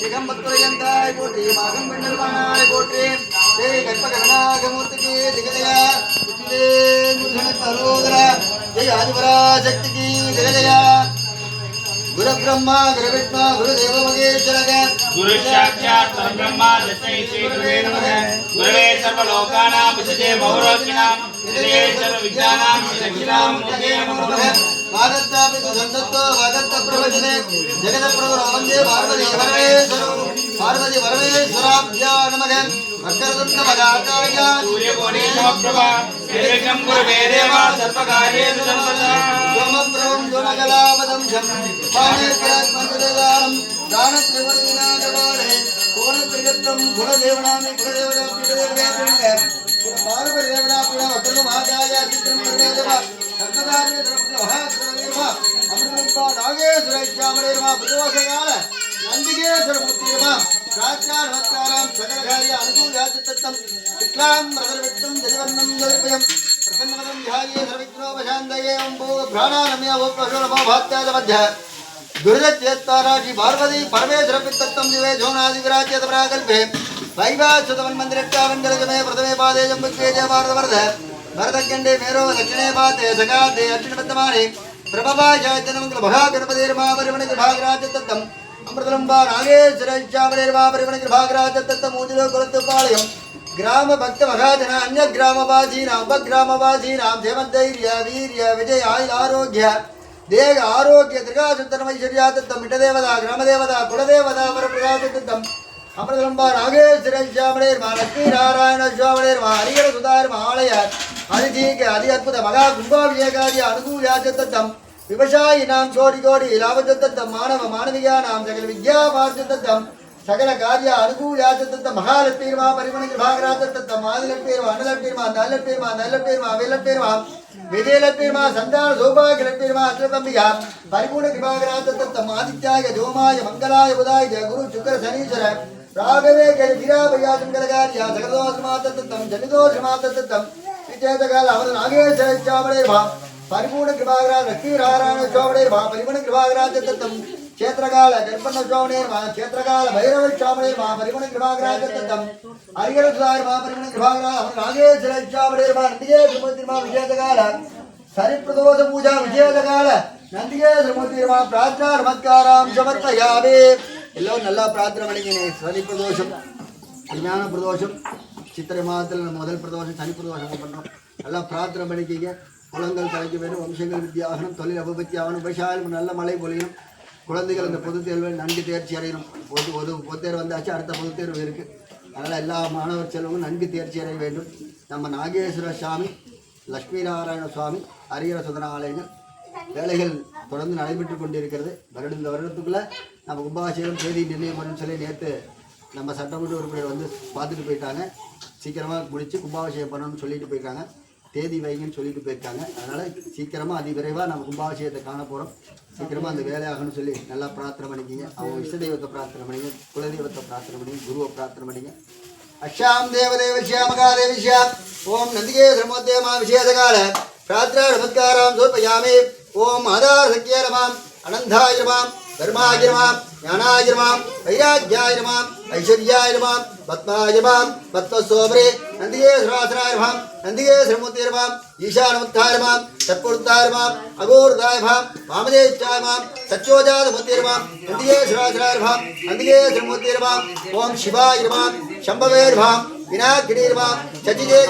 திகம்பத்துரையந்தாய் போற்றி மாகம் பெண்ணல்வானாய் போற்றி ஸ்ரீ கற்பகரணாகமூர்த்திக்கு திகதயா கரோதர ஜெய ஆதிபராசக்திக்கு திகதயா குரு பிரம்மா குரு விஷ்ணு குரு தேவ மகேஸ்வரக गुरु साक्षात् परब्रह्मा तस्मै श्री गुरुवे नमः गुरवे सर्वलोकानां विसजे बहुरोगिणां हृदये सर्वविद्यानां दक्षिणां मुखे नमो नमः వాదత్తాపి సుగంధత్తో వాదత్త ప్రవచనే జగత ప్రభు వందే పార్వతి పరమేశ్వరం పార్వతి పరమేశ్వరాభ్యా నమగ వక్రదుండ పదాకాయ సూర్యకోణే సమప్రభా చిత్రం సర్వదార్య பிரவேதவா சர்வதாரிய திரவ மகாசுரவீரமா அமிர்தம்பா நாகேஸ்வரேஷாமரேரமா புதோசகால நந்திகேஸ்வர மூர்த்திரமா ராஜார் வத்தாராம் சகலகாரிய அனுகூல்யாச்சித்தம் விக்லாம் பிரதர்வித்தம் ஜெயவர்ணம் ஜெயபயம் பிரசன்னவதம் ध्याये सर्विघ्नोपशान्तये ओं भो प्राणानम्य वो पशुरमो भात्याद मध्य दुर्गत्यत्तारा श्री पार्वती परमेश्वर पित्तत्तं दिवे झोनादिविराज्यत प्राकल्पे वैवासुतवन् मन्दिरट्टावण्डलजमे प्रथमे पादे जम्बुके जय భరతఖండే మేరో దక్షిణే పాతే సగాదే అర్జున వర్తమానే ప్రభభాజాయతనమంగళ మహాగణపతిర్మాపరిమణ భాగరాజతత్వం అమృతలంబా నాగేశ్వరజామనిర్మాపరిమణ భాగరాజతత్వం మూజులో కులత్తుపాలయం గ్రామ భక్త మహాజన అన్య గ్రామవాసీనాం ఉపగ్రామవాసీనాం జయమధైర్య వీర్య విజయ ఆయుర ఆరోగ్య దేహ ఆరోగ్య దుర్గాసుందరమైశ్వర్యాతత్వం మిఠదేవత గ్రామదేవత కులదేవత పరప్రజాతత్వం அமிர்தலம்பா நாகேஸ்வரஜாமனேர் மலக்கு நாராயண சுவாமனேர் ஹரிகர சுதார் மாலையார் அதிதீக அதி அற்புத மகா கும்பாபிஷேகாதி அனுகூலியாச்சத்தம் விவசாயி நாம் கோடி கோடி லாபத்தத்தம் மாணவ மாணவியா நாம் சகல வித்யா பார்த்தத்தம் சகல காரிய அனுகூலியாச்சத்தம் மகாலட்பீர்மா பரிமண கிருபாகராத்தத்தம் ஆதிலட்பீர்மா அன்னலட்பீர்மா நல்லட்பீர்மா நல்லட்பீர்மா வெல்லட்பீர்மா விஜயலட்சுமா சந்தான சௌபாகியலட்சுமா அகிலதம்பிகா பரிபூர்ண கிருபாகராத்தத்தம் ஆதித்யாய ஜோமாய மங்களாய புதாய குரு சுக்கர சனீஸ்வர ராகவே கை வீராபயா சங்கரகாரியா சகதோஷமாத்தத்தம் ஜனிதோஷமாத்தத்தம் விஜேதகால அவர் நாகேஸ்வர சாமடேர்மா பரிபூர்ண கிருபாகரா லட்சுமிநாராயண சோமடேர்மா பரிபூர்ண கிருபாகராஜத்தம். க்ஷேத்திரகால கற்பண்ண சோமனேர்மா க்ஷேத்திரகால பைரவ சாமடேர்மா பரிபூர்ண கிருபாகராஜத்தம். ஹரிகர சுதார்மா பரிபூர்ண கிருபாகரா அவர் நாகேஸ்வர சாமடேர்மா நந்திகே சுமத்திர்மா விஜேதகால. சரிப்பிரதோஷ பூஜா விஜேதகால நந்திகே எல்லோரும் நல்லா பிரார்த்தனை பண்ணிங்க சனி பிரதோஷம் கல்யாண பிரதோஷம் சித்திரை மாதத்தில் முதல் பிரதோஷம் சனி பிரதோஷம் பண்ணுறோம் நல்லா பிரார்த்தனை பண்ணிக்கிங்க குளங்கள் தலைக்க வேண்டும் வம்சங்கள் வித்தியாகணும் தொழில் அபபத்தி ஆகணும் விவசாயம் நல்ல மழை பொழியணும் குழந்தைகள் இந்த பொதுத் தேர்வில் நன்கு தேர்ச்சி அடையணும் பொது ஒரு பொது தேர்வு வந்தாச்சு அடுத்த பொதுத் தேர்வு இருக்குது அதனால் எல்லா மாணவர் செல்வங்களும் நன்கு தேர்ச்சி அடைய வேண்டும் நம்ம நாகேஸ்வர சுவாமி லக்ஷ்மி நாராயண சுவாமி ஹரிஹர சுதன ஆலயங்கள் வேலைகள் தொடர்ந்து நடைபெற்று கொண்டிருக்கிறது வருடம் இந்த வருடத்துக்குள்ளே நம்ம கும்பாபிஷேகம் தேதி நிர்ணயம் பண்ணணும்னு சொல்லி நேற்று நம்ம சட்டமன்ற உறுப்பினர் வந்து பார்த்துட்டு போயிட்டாங்க. சீக்கிரமாக முடித்து கும்பாபிஷேகம் பண்ணணும்னு சொல்லிட்டு போயிருக்காங்க. தேதி வைங்கன்னு சொல்லிட்டு போயிருக்காங்க. அதனால் சீக்கிரமாக அதி விரைவாக நம்ம கும்பாபிஷேகத்தை காண போகிறோம் சீக்கிரமாக அந்த வேலையாகணும்னு சொல்லி நல்லா பிரார்த்தனை பண்ணிக்கிங்க. அவங்க இஷ்ட தெய்வத்தை பிரார்த்தனை பண்ணிங்க குலதெய்வத்தை பிரார்த்தனை பண்ணிங்க குருவை பிரார்த்தனை பண்ணிங்க. அக்ஷாம் தேவதேவஸ்யா மகாதேவிஷ்யா ஓம் நந்திகே திருமோத்தேமா விசேஷகால பிரார்த்தனா நமஸ்காராம் சோர்ப்பயாமி ஓம் ஆதார சக்கியரமாம் அனந்தாயிரமாம் ధర్మాయ నమాం జ్ఞానాయ నమాం వైరాగ్యాయ నమాం ఐశ్వర్యాయ నమాం పద్మాయ నమాం పద్మశోభ్రే నందిగే శ్రవాసనాయ నమాం నందిగే శ్రమూర్తి నమాం ఈశానముత్థాయ నమాం సత్కృతాయ నమాం అగోర్దాయ నమాం వామదేశ్యాయ నమాం సత్యోజాతమూర్తి నమాం నందిగే శ్రవాసనాయ నమాం నందిగే శ్రమూర్తి నమాం ఓం శివాయ నమాం శంభవే నమాం వినాయకిడే నమాం శచిజే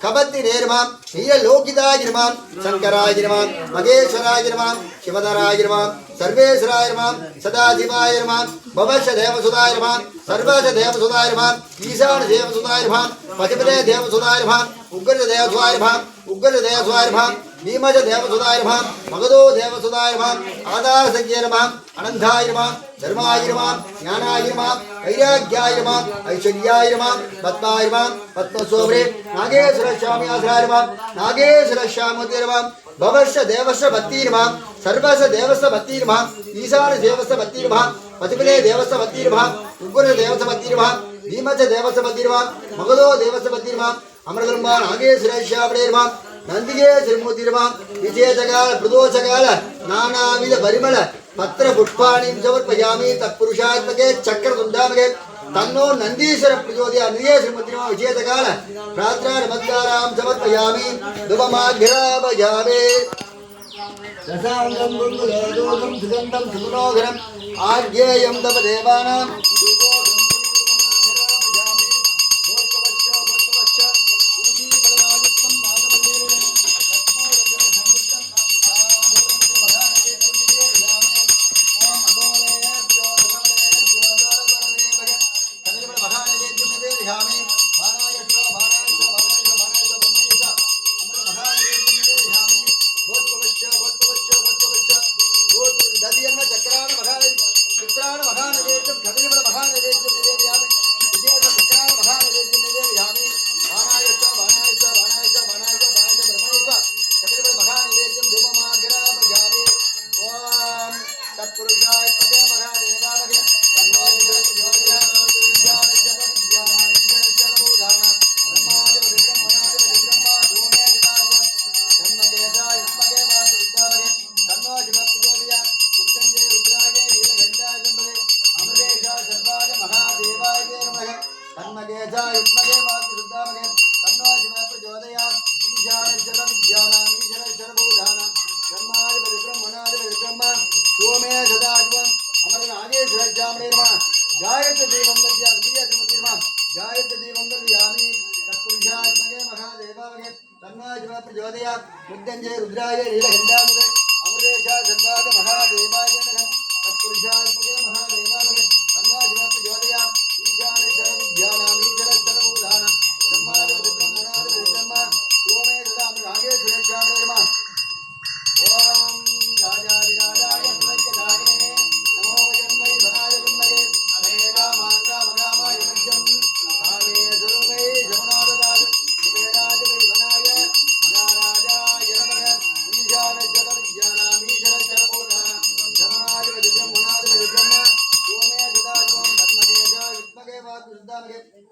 கபத்திரேருமாம் நீலலோகிதாயிருமாம் சங்கராயிருமாம் மகேஸ்வராயிருமாம் சிவதராயிருமாம் சர்வேஸ்வராயிருமாம் சதாதிவாயிருமாம் பவஷ தேவசுதாயிருமாம் சர்வச தேவசுதாயிருமாம் ஈசான தேவசுதாயிருமாம் பசுபதே தேவசுதாயிருமாம் உக்ர தேவசுதாயிருமாம் உக்ர தேவசுதாயிருமாம் நீமஜ தேவசுதாயிருமாம் மகதோ தேவசுதாயிருமாம் ஆதார சஞ்சயனமாம் அனந்தாயிருமாம் தர்மாயிருமாம் ஞானாயிருமாம் வைராக்கியாயிருமாம் ஐஸ்வர்யாயிருமாம் பத்மாயிருமாம் பத்மசோபரே நாகேஸ்வர சாமியாசிராயிருமாம் நாகேஸ்வர சாமுதிருமாம் பவர்ஷ தேவஸ்வ பக்திருமாம் சர்வச தேவஸ்வ பக்திருமாம் ஈசான தேவஸ்வ பக்திருமாம் பசுபிலே தேவஸ்வ பக்திருமாம் உக்குர தேவஸ்வ பக்திருமாம் பீமச்ச தேவஸ்வ பக்திருமாம் மகதோ தேவஸ்வ பக்திருமாம் அமிர்தருமான் நாகேஸ்வரேஷா அப்படியிருமாம் நந்திகே திருமூதிரமாம் விஜேதகால பிரதோஷகால நானாவித பரிமள பத்திர புஷ்பாணிம் சமர்ப்பயாமி தத்புருஷாத்மகே சக்கர துண்டாமகே தன்னோ நந்தீஸ்வர பிரஜோதியா நிதியே ஸ்ரீமதிரமா விஜேதகால பிரார்த்தனா நமஸ்காராம் சமர்ப்பயாமி துபமாகிராபயாமே ரசாங்கம் குங்குலோகம் சுகந்தம் சுகுணோகரம் ஆர்கேயம் தவ தேவானாம். சாமி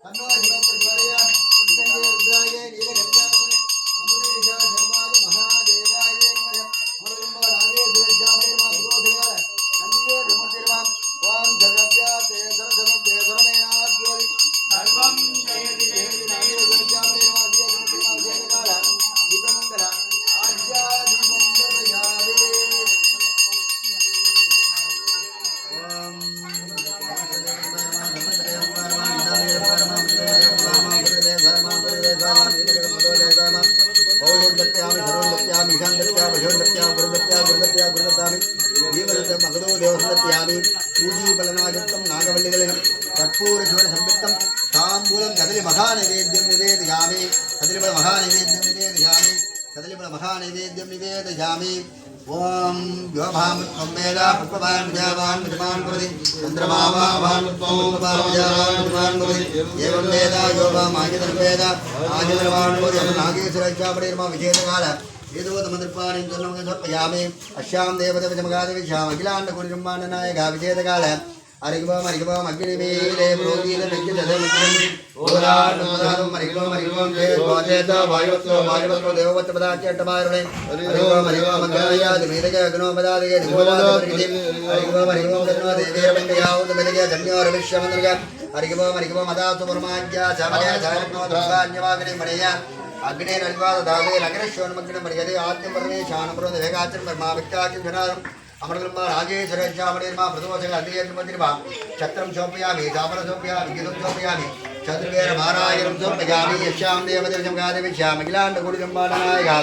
Manoj. कर्पूरचूरसंवित्तं ताम्बूलं कदलिमघानैवेद्यं निवेदयामि। कदलिफलमघानैवेद्यं निवेदयामि। कदलिफलमघानैवेद्यं निवेदयामि। ॐ योभामुत्वं वेद पुष्पवान् देवान् विजमान् भवति। चन्द्रमावान् एवं वेद योभामागितं वेद आगितवान् भवति नागेश्वरक्षापणिर्मा विजेतकाल ఏదోదమదృపాణి జన్మగ సమయామి சொற்பயாமி அஷ்யாம் அக்னி மேலே ஷாம் அகிலாண்ட குடிரும்பாண்ட நாயகா விஜயகால அரிகுபம் அரிகுபம் அக்னிமீலே புரோகீத வெக்கிதே முக்கியம் ஓராடம் அரிகுபம் அரிகுபம் தே கோதேத வாயுவத்வ வாயுவத்வ தேவவத்வ பதாச்சட்டமாருணே அரிகுபம் அரிகுபம் மங்களாயாதி தேவே அதாத்து அக்னே நல்வாத தாவே மரியாதை ஆத்யம் பரமா ஜனாரம். அமரபிரம்மா ராஜேஸ்வரச்சாமணிர்மா பிரதோஷங்கள் அதிகேந்திரமந்திரிமா சத்திரம் சோப்பயாமி தாமரம் சோப்பயாமி கீதம் சோப்பயாமி சதுர்வேர மாராயணம் சோப்பயாமி யஷாம் தேவதேவம் காதவி ஷியாம் அகிலாண்ட குடிஜம்பாடநாயகா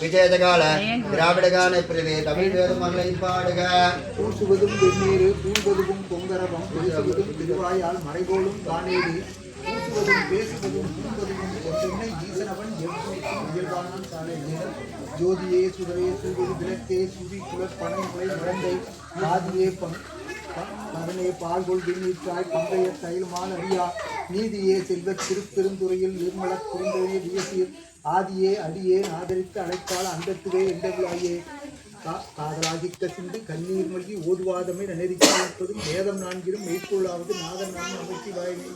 விஜயதகால திராவிடகான பிரதி தமிழ் வேதம் மகளை பாடுக பூசுவதும் வெந்நீர் பூண்பதும் பொங்கரவம் பேசுவதும் திருவாயால் மறைகோளும் காணேடி பூசுவதும் பேசுவதும் பூண்பதும் சென்னை ஈசனவன் எவ்வளவுக்கும் இயல்பானான் சாலை ஜோதியே சுடரே சூரிய விளக்கே சுதி குலர் பனை முறை முழந்தை ஆதியே பங் மகனே பால்கொள் விண்ணீற்றாய் பங்கைய தைலமான அறியா நீதியே செல்வ திருப்பெருந்துறையில் நிர்மல குறுந்தொழிய வியசீர் ஆதியே அடியே ஆதரித்து அழைத்தால் அந்தத்துவே எண்டவிழாயே காதலாகிக்க சிந்து கண்ணீர் மல்கி ஓதுவாதமே நெறிப்பதும் வேதம் நான்கிலும் மெய்ப்பொருளாவது நாதன் நான் அமைச்சி வாயினை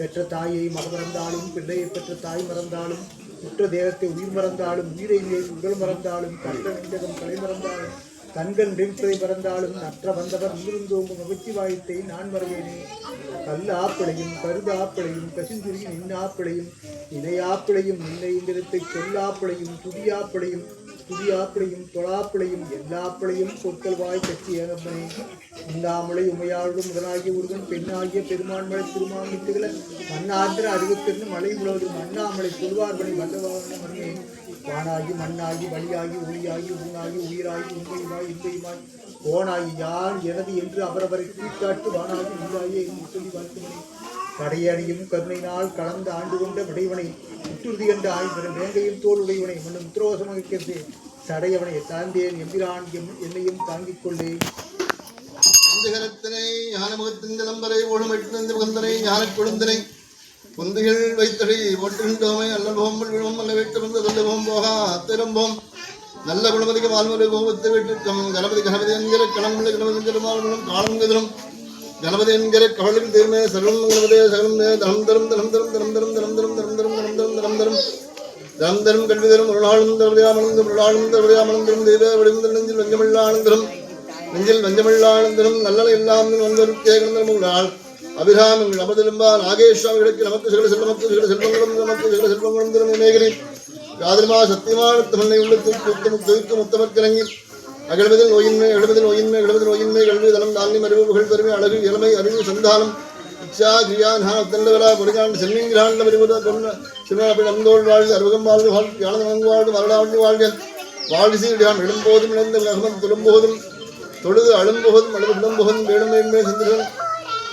பெற்ற தாயை மகமறந்தாலும் பிள்ளையை பெற்ற தாய் மறந்தாலும் உற்ற தேகத்தை உயிர் மறந்தாலும் உயிரை உடல் மறந்தாலும் கண்ட விந்தகம் கலை மறந்தாலும் தன்கண் நெருப்பதை மறந்தாலும் நற்ற வந்தவர் உயிர்ந்தோங்கும் மகிழ்ச்சி வாயத்தை நான் மறவேனே. கல் ஆப்பிளையும் கருது ஆப்பிளையும் கசிந்துரி நின் ஆப்பிளையும் இணை ஆப்பிளையும் நின்னை இங்கிருத்தை சொல் ஆப்பிளையும் துடியாப்பிளையும் தொழாப்பிளையும் எல்லாப்பிளையும் சொற்கள் வாய் கட்சி ஏகப்பனே இல்லாமலை உமையாளும் முதலாகிய ஒருவன் பெண்ணாகிய பெருமான்மலை திருமாமிட்டுகள மண்ணாந்திர அறிவுத்திருந்து மலை முழுவதும் அண்ணாமலை சொல்வார்பனை வல்லவாகன மண்ணே வானாகி மண்ணாகி வழியாகி ஒளியாகி ஊனாகி உயிராகி உண்மையுமாய் இன்பையுமாய் கோனாகி யார் எனது என்று அவரவரை கூட்டாட்டு வானாகி உள்ளாயே என்று சொல்லி வாழ்த்துகிறேன். கடையடியும் கருணையினால் கலந்த ஆண்டு கொண்ட விடைவனை உற்றுறுதி கண்ட ஆய்வன் வேங்கையும் தோளுடையவனை உடையவனை மன்னும் உத்திரோசமகிக்கிறது சடையவனை தாழ்ந்தேன் எம்பிரான் எம் என்னையும் தாங்கிக் கொள்ளேன் அந்தகரத்தினை ஞானமுகத்தின் நிலம்பரை ஓடுமிட்டிருந்த முகந்தனை ஞான கொழுந்தனை பொந்துகள் வைத்தடி ஓட்டுகின்றோமை அல்ல போம்பல் விழுவோம் அல்ல வீட்டிலிருந்து வந்து தொல்லுவோம் போகா அத்திரம்போம். நல்ல குணபதிக்கு வாழ்வரை கோபத்தை வீட்டுக்கம் கணபதி கணபதி என்கிற கணமுள்ள கணபதி திருமாவளம் காலம் கதிரும். கணபதி என்கிற கவலும் தீர்மே சர்வம் கணபதே சகலம் தனம் தரும் தனம் தரும் தனம் தரும் தனம் தந்தரும் தனம் தரும் தனம் தரும் கல்வி தரும் ஒரு நாளும் தருவதையாமணந்தும் ஒரு நாளும் தருவதையாமணந்தும் தெய்வ வடிவந்தல் நெஞ்சில் வஞ்சமில்லானந்தரும் நெஞ்சில் வஞ்சமில்லானந்தரும் நல்லன எல்லாம் வந்தொருக்கே கிடந்த நாள் அபிராமங்கள் அமர்ந்திரும்பா நாகேஸ்வாமிகளுக்கு நமக்கு சில செல்வமக்கு சில செல்வங்களும் நமக்கு சில செல்வங்களும் திறமை மேகரி காதலிமா சத்தியமான தமிழை உள்ளத்தில் தூக்கம் தூக்கம் முத்தமற்கிறங்கி அகழ்வதில் நோயின்மை எழுவதில் நோயின்மை எழுவதில் நோயின்மை கல்வி தனம் தானியம் அறிவு புகழ் பெருமை அழகு இளமை அறிவு சந்தானம். இச்சா கிரியா ஞான தண்டவரா பொறிகாண்டு சென்னிங்கிரான் அறிவுத கொன்ன சிவபிடந்தோள் வாழ்க அருகம் வாழ்க வாழ்க யானதமங்கு வாழ்க வரலாற்று வாழ்க. வாழ்விசையான் எழும்போதும் இழந்த விலகனம் துளும்போதும் தொழுது அழும்போதும் அளவு விளம்போதும் வேணுமேன்மே சிந்திரன்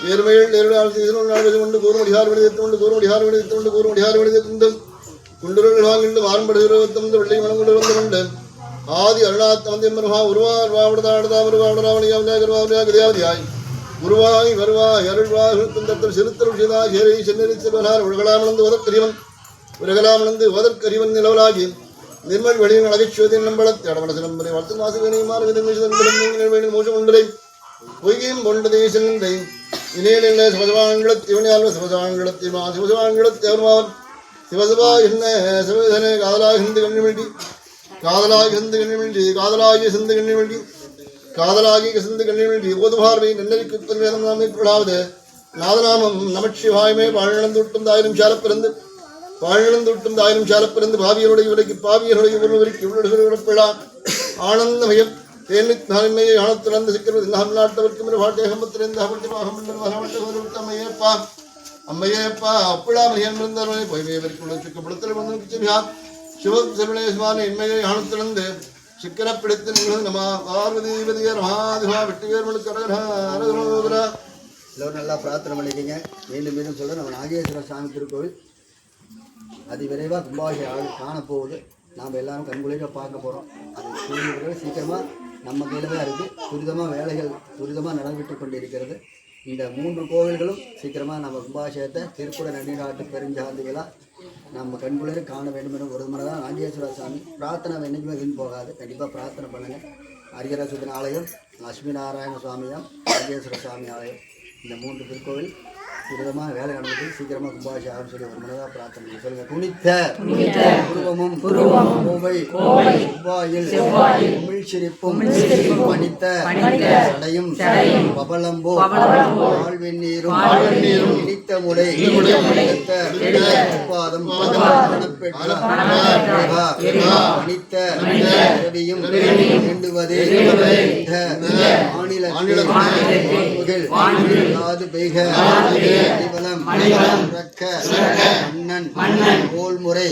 ஏர்மையில் ஏருளால் சீசனோடு நாடுவது கொண்டு கூறுமடிகார் விடுதத்து கொண்டு கூறுமடிகார் விடுதத்து கொண்டு கூறுமடிகார் விடுதத்து கொண்டு குண்டுருள் வாங்கிண்டு மாறுபடுகிறவத்தொண்டு வெள்ளை மனம் கொண்டு வந்து கொண்டு ஆதி அருளாத் வந்தே மருமா உருவார் வாவிடதாடுதா உருவாவிடராவணியா விநாயகர் வருவாய் அருள்வாய் திருத்தல் சிறுத்தல் செய்தாய் சென்னரி செல்வனார் உலகளாமந்து வதத்திரியவன் உலகலாம் இழந்து ஓதற்கறிவன் நிலவலாகி நிர்மல் வெளியின் அழகைச்சுவதின் நம்பளத்தை அடமனசிடம் முறை வளர்த்து நாசுவேனையுமாறு விதங்கள் மோசம் ஒன்றை பொய்யும் கொண்டதே செல்லை இணையிலே சிவசவான்களத்தை இவனையால் சிவசவான்களத்தை மா சிவசவான்களத்தை அவர்மாவர் சிவசபா என்ன சிவசனே காதலாக இருந்து கண்ணு வேண்டி காதலாக இருந்து கண்ணு வேண்டி காதலாகி சிந்து கண்ணு வேண்டி காதலாகி சிந்து கண்ணு வேண்டி ஓதுபார்வை நன்னறிக்கு உத்தரவேதம் நாமே பிழாவது நாதநாமம் நமச்சிவாயமே பாழந்தோட்டம் தாயிரம் சாலப்பிறந்து பிறந்து வாழிழந்தொட்டும் தாயிரம் சாலப்பிறந்து பாவியருடைய உலகி பாவியருடைய ஒருவருக்கு இவ்வளவு ஆனந்தமயம் தேனித்தாய்மையை ஆனத்திறந்து சிக்கிறது நாம் நாட்டவர்க்கு வாழ்க்கையகமத்திலிருந்து அவர்களுக்கு அம்மையப்பா. அம்மையப்பா அப்புழாமல் என்றிருந்தவரை பொய்மையவருக்கு சிக்கப்படுத்தல் வந்து கிச்சமியா சிவ சிவனேசுவான இன்மையை ஆனத்திறந்து சிக்கர பிடித்து நிகழ்ந்து நம பார்வதிபதியர் மகாதிபா வெட்டிவேர்மனுக்கு அரகரா நல்லா பிரார்த்தனை பண்ணிக்கிங்க. மீண்டும் மீண்டும் சொல்ல நம்ம நாகேஸ்வர சாமி திருக்கோவில் அது விரைவாக கும்பாபிஷேக ஆள் காணப்போகுது. நாம் எல்லாரும் கண்குளிக்க பார்க்க போகிறோம் அது கூடிய சீக்கிரமாக நம்ம கையில் தான் இருக்குது துரிதமாக வேலைகள் துரிதமாக நடைபெற்று கொண்டு இருக்கிறது இந்த மூன்று கோவில்களும் சீக்கிரமாக நம்ம கும்பாபிஷேகத்தை திருக்குட நன்னிநாட்டு பெருஞ்சாந்தி விழா நம்ம கண்குளிர காண வேண்டும் என ஒரு முறை தான் நாகேஸ்வர சாமி பிரார்த்தனை என்றைக்குமே வீண் போகாது. கண்டிப்பாக பிரார்த்தனை பண்ணுங்கள் ஹரிகரசுதன் ஆலயம் லட்சுமி நாராயண சுவாமியம் ஆஞ்சேஸ்வர சுவாமி ஆலயம். இந்த மூன்று திருக்கோவில் விதமாக வேலை நடந்தது சீக்கிரமாக கும்பாபிஷேகம் சொல்லி ஒரு முறையாக பிரார்த்தனை சொல்லுங்க. குனித்த புருவமும் கோவை செவ்வாயில் உமிழ் சிரிப்பும் பணித்த சடையும் பபலம்போ வாழ்வெண்ணீரும் இனித்த முடை பாதம் பணித்த ரவியும் வேண்டுவதே இந்த மாநிலத்தில் காது அடிபலம் அடிபலம் சுரக்க சுரக்க மன்னன் மன்னன் கோல்முறை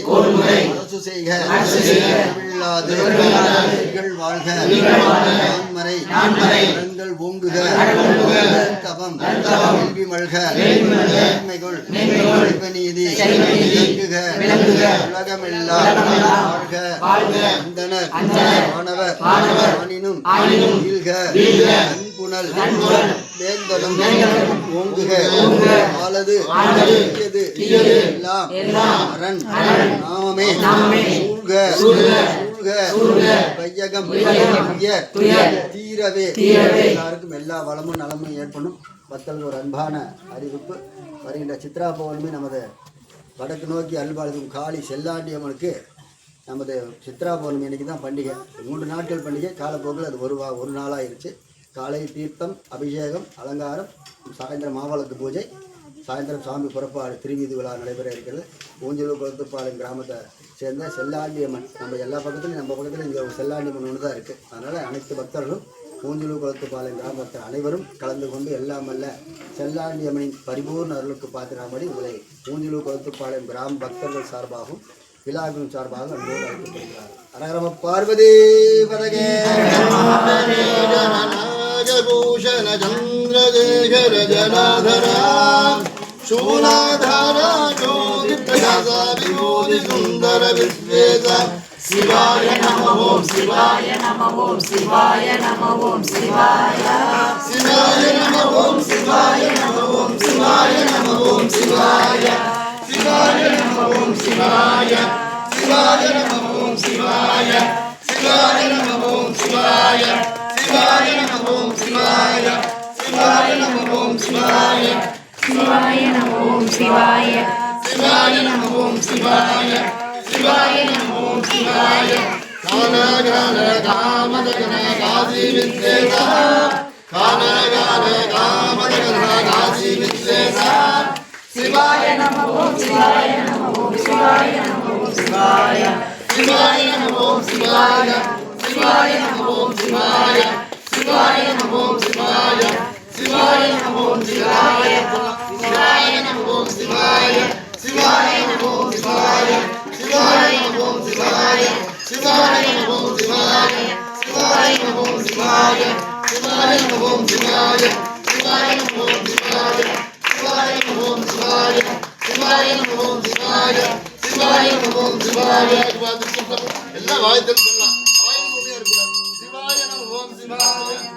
மாணவர் ஆனினும் ஆனினும் வீழ்க அன்புணல் வேந்தலும் ஓங்குக. ஆலது தீயது எல்லாம் அரண். நாமே சூழ்க. சூழ்க. வையகம் தீரவே. எல்லாருக்கும் எல்லா வளமும் நலமும் ஏற்படும். மக்களுக்கு ஒரு அன்பான அறிவிப்பு. வருகின்ற சித்ரா பௌர்ணமி நமது வடக்கு நோக்கி அல்பாளுக்கும் காளி செல்லாண்டியம்மனுக்கு நமது சித்ரா பௌர்ணமி அன்னைக்கு தான் பண்டிகை. மூன்று நாட்கள் பண்டிகை. காலப்போக்கில் அது ஒரு வா ஒரு நாளாயிருச்சு. காலை தீர்த்தம் அபிஷேகம் அலங்காரம் சாயந்தரம் மாவளத்து பூஜை சாயந்தரம் சாமி புறப்பாடு திருவீதி விழா நடைபெற இருக்கிறது. ஊஞ்சலூர் குளத்துப்பாளையம் கிராமத்தை சேர்ந்த செல்லாண்டியம்மன் நம்ம எல்லா பக்கத்துலையும் நம்ம பக்கத்தில் இங்கே ஒரு செல்லாண்டியம்மன் ஒன்று தான் இருக்குது அதனால் அனைத்து பக்தர்களும் ஊஞ்சலூர் குளத்துப்பாளையம் கிராமத்தில் அனைவரும் கலந்து கொண்டு எல்லாம் அல்ல செல்லாண்டியம்மனின் பரிபூர்ண அருளுக்கு பாத்திராமடி உங்களை ஊஞ்சலூர் குளத்துப்பாளையம் கிராம பக்தர்கள் சார்பாகவும் விழாவின் சார்பாக அன்போடு அழைக்கப்படுகிறார் அரகரம பார்வதி பதகே गजभूषण चन्द्रशेखर जनाधरा शूलाधारा ज्योतिप्रकाशा विभूतिसुन्दर विश्वेश शिवाय नमः ॐ शिवाय नमः ॐ शिवाय नमः ॐ शिवाय शिवाय नमः ॐ शिवाय नमः ॐ शिवाय नमः ॐ शिवाय शिवाय नमः ॐ शिवाय शिवाय नमः ॐ शिवाय शिवाय नमः ॐ शिवाय శివాయ నమ ఓం శివాయ. శివాయ నమ ఓం శివాయ. శివాయ నమ ఓం శివాయ. శివాయ నమ ఓం శివాయ. శివాయ నమ ఓం శివాయ. కానగాన కామదగన కాశీ విద్యేత కానగాన కామదగన కాశీ విద్యేత శివాయ నమ శివాయ శివాయ నమ శివాయ. శివాయ నమ శివాయ. சிவாய நம சிவாய சிவாய நம சிவாய சிவாய நம சிவாய சிவாய நம சிவாய சிவாய நம சிவாய சிவாய நம சிவாய சிவாய நம சிவாய சிவாய நம சிவாய சிவாய நம சிவாய சிவாய நம சிவாய சிவாய நம சிவாய சிவாய நம சிவாய சிவாய நம சிவாய எல்லாம் வாழ்த்து smile.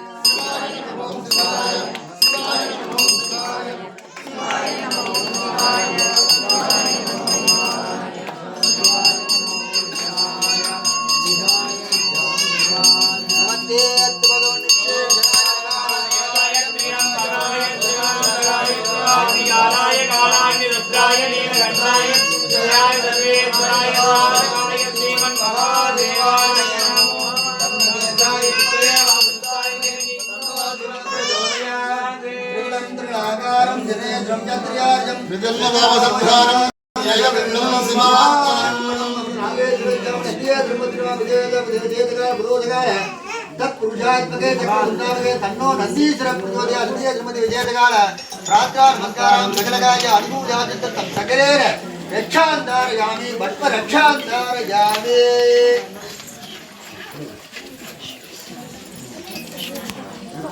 தத்புருஷாத்மகே சக்கரசுந்தாமகே தன்னோ நந்தீஸ்வர பிரச்சோதயா சுதிய திருமதி விஜயதகால பிராத்தா நமஸ்காரம் சகலகாய அனுபூஜாதி சகலேர ரக்ஷாந்தாரயாமி பட்ம ரக்ஷாந்தாரயாமி